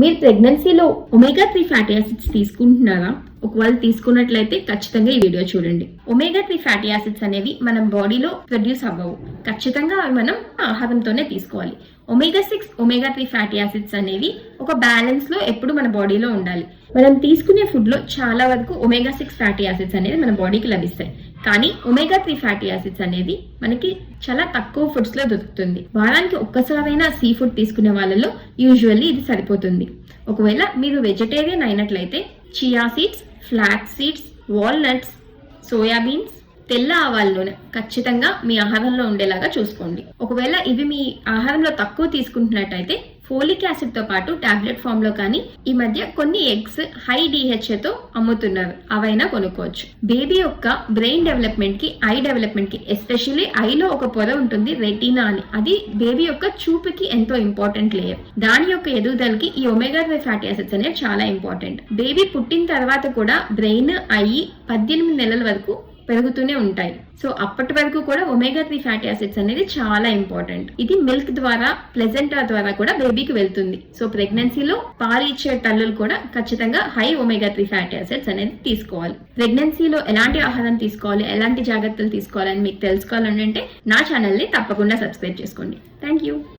మీరు ప్రెగ్నెన్సీలో omega three fatty acids తీసుకుంటున్నారా? ఒకవేళ తీసుకున్నట్లయితే ఖచ్చితంగా ఈ వీడియో చూడండి. ఒమేగా త్రీ ఫ్యాటీ యాసిడ్స్ అనేవి మనం బాడీలో ప్రొడ్యూస్ అవ్వవు. ఖచ్చితంగా అవి మనం ఆహారంతోనే తీసుకోవాలి. Omega six omega three fatty acids అనేవి ఒక బ్యాలెన్స్లో ఎప్పుడు మన బాడీలో ఉండాలి. మనం తీసుకునే ఫుడ్లో చాలా వరకు ఒమేగా సిక్స్ ఫ్యాటీ యాసిడ్స్ అనేది మన బాడీకి లభిస్తాయి. కానీ ఒమేగా త్రీ ఫ్యాటీ యాసిడ్స్ అనేది మనకి చాలా తక్కువ ఫుడ్స్లో దొరుకుతుంది. వారానికి ఒక్కసారైనా సీ ఫుడ్ తీసుకునే వాళ్ళలో యూజువల్లీ ఇది సరిపోతుంది. ఒకవేళ మీరు వెజిటేరియన్ అయినట్లయితే chia seeds flax seeds walnuts soybeans తెల్ల ఆవాల నూనె ఖచ్చితంగా మీ ఆహారంలో ఉండేలాగా చూసుకోండి. ఒకవేళ ఇవి మీ ఆహారంలో తక్కువ తీసుకుంటున్నట్టయితే ఫోలిక్ యాసిడ్తో పాటు టాబ్లెట్ ఫామ్లో కానీ ఈ మధ్య కొన్ని ఎగ్స్ హై DHA తో అమ్ముతున్నారు. అవైనా కొనుక్కోవచ్చు. బేబీ యొక్క బ్రెయిన్ డెవలప్మెంట్కి ఐ డెవలప్మెంట్కి ఎస్పెషల్లీ ఐలో ఒక పొర ఉంటుంది రెటీనా అని. అది బేబీ యొక్క చూపుకి ఎంతో ఇంపార్టెంట్ లేయర్. దాని యొక్క ఎదుగుదలకి ఈ ఒమేగా త్రీ ఫ్యాటీ యాసిడ్స్ అనేవి చాలా ఇంపార్టెంట్. బేబీ పుట్టిన తర్వాత కూడా బ్రెయిన్ ఐ పద్దెనిమిది నెలల వరకు పెరుగుతూనే ఉంటాయి. సో అప్పటి వరకు కూడా ఒమేగా త్రీ ఫ్యాటీ యాసిడ్స్ అనేది చాలా ఇంపార్టెంట్ ఇది మిల్క్ ద్వారా ప్లెజెంటా ద్వారా కూడా బేబీకి వెళ్తుంది. సో ప్రెగ్నెన్సీలో పాలు ఇచ్చే తల్లులు కూడా ఖచ్చితంగా high omega three fatty acids అనేది తీసుకోవాలి. ప్రెగ్నెన్సీలో ఎలాంటి ఆహారం తీసుకోవాలి ఎలాంటి జాగ్రత్తలు తీసుకోవాలని మీకు తెలుసుకోవాలని నా ఛానల్ని తప్పకుండా సబ్స్క్రైబ్ చేసుకోండి. Thank you